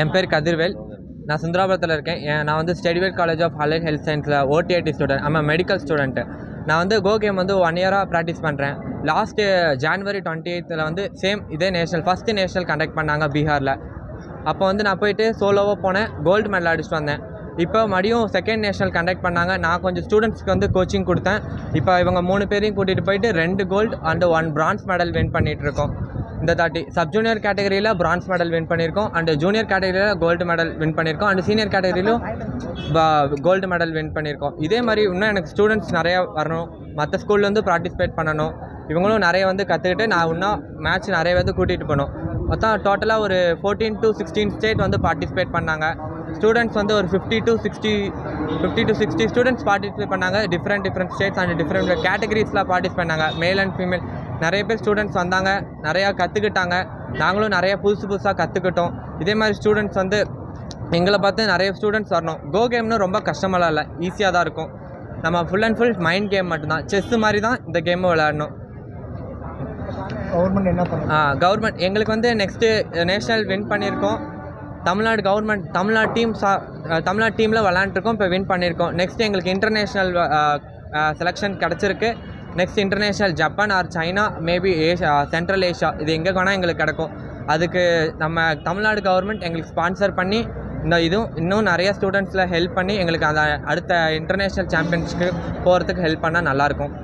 என் பேர் கதிர்வேல். நான் சுந்தராபுரத்தில் இருக்கேன். நான் வந்து ஸ்டெடிவேல் காலேஜ் ஆஃப் அலைட் ஹெல்த் சயின்ஸில் ஓடிஐடி ஸ்டூடெண்ட் ஆமாம் மெடிக்கல் ஸ்டூடெண்ட்டு நான் வந்து கோ கேம் வந்து ஒன் இயராக ப்ராக்டிஸ் பண்ணுறேன் லாஸ்ட்டு ஜான்வரி டுவெண்ட்டி எயித்தில் வந்து சேம் இதே நேஷனல் ஃபஸ்ட்டு நேஷனல் கண்டக்ட் பண்ணாங்க பீகாரில். அப்போ வந்து நான் போயிட்டு சோலோவாக போனேன். கோல்டு மெடல் அடிச்சுட்டு வந்தேன். இப்போ மறுபடியும் செகண்ட் நேஷனல் கண்டக்ட் பண்ணாங்க. நான் கொஞ்சம் ஸ்டூடெண்ட்ஸ்க்கு வந்து கோச்சிங் கொடுத்தேன். இப்போ இவங்க மூணு பேரையும் கூட்டிகிட்டு போயிட்டு ரெண்டு gold and one bronze medal win பண்ணிகிட்ருக்கோம் இருக்கோம். இந்த தாட்டி. சப் ஜூனியர் கேட்டகரியில் பிரான்ஸ் மெடல் வின் பண்ணியிருக்கோம் அண்டு ஜூனியர் கேட்டகரியில் கோல்டு மெடல் வின் பண்ணியிருக்கோம் அண்டு சீனியர் கேட்டகரியிலும் கோல்டு மெடல் வின் பண்ணியிருக்கோம் இதே மாதிரி இன்னும் எனக்கு ஸ்டூடெண்ட்ஸ் நிறையா வரணும். மற்ற ஸ்கூல்லேருந்து பார்ட்டிசிபேட் பண்ணணும். இவங்களும் நிறைய வந்து கற்றுக்கிட்டு நான் இன்னும் மேட்ச் நிறைய வந்து கூட்டிகிட்டு போகணும். மொத்தம் டோட்டலாக ஒரு ஃபோர்டீன் டு சிக்ஸ்டீன் ஸ்டேட் வந்து பார்ட்டிசிபேட் பண்ணாங்க. ஸ்டூடெண்ட்ஸ் வந்து ஒரு fifty to sixty fifty to sixty students participate பண்ணாங்க. Different different states and different கேட்டகரிஸில் participate பண்ணாங்க. மேல் அண்ட் ஃபீமேல் நிறைய பேர் ஸ்டூடெண்ட்ஸ் வந்தாங்க நிறையா கற்றுக்கிட்டாங்க நாங்களும் நிறைய புதுசு புதுசாக கற்றுக்கிட்டோம் இதே மாதிரி ஸ்டூடெண்ட்ஸ் வந்து எங்களை பார்த்து நிறைய ஸ்டூடெண்ட்ஸ் வரணும். கோ கேம்னு ரொம்ப கஷ்டமெல்லாம் இல்லை. ஈஸியாக தான் இருக்கும். நம்ம full and full mind game மட்டும்தான். செஸ் மாதிரி தான் இந்த கேமை விளையாடணும். கவர்மெண்ட் என்ன பண்ணுது கவர்மெண்ட் எங்களுக்கு வந்து நெக்ஸ்ட்டு நேஷ்னல் வின் பண்ணியிருக்கோம். தமிழ்நாடு கவர்மெண்ட் தமிழ்நாடு டீம் சா தமிழ்நாடு டீமில் விளாண்டுருக்கோம் இப்போ வின் பண்ணியிருக்கோம். நெக்ஸ்ட் எங்களுக்கு இன்டர்நேஷ்னல் செலெக்ஷன் கிடச்சிருக்கு. Next international Japan or China maybe Asia central Asia இது எங்கே வேணால் எங்களுக்கு கிடைக்கும். அதுக்கு நம்ம தமிழ்நாடு கவர்மெண்ட் எங்களுக்கு ஸ்பான்சர் பண்ணி இந்த இதுவும் இன்னும் நிறைய ஸ்டூடெண்ட்ஸில் ஹெல்ப் பண்ணி எங்களுக்கு அந்த அடுத்த இன்டர்நேஷ்னல் சாம்பியன்ஸ்க்கு போகிறதுக்கு ஹெல்ப் பண்ணால் நல்லாயிருக்கும்.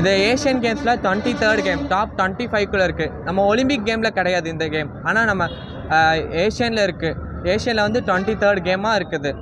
இது Asian கேம்ஸில் twenty third game top twenty ஃபைவ்க்குள்ளே இருக்குது நம்ம ஒலிம்பிக் கேமில் கிடையாது இந்த கேம் ஆனால் நம்ம ஏஷியனில் இருக்குது ஏஷியனில் வந்து டுவெண்ட்டி தேர்ட் கேமாக இருக்குது.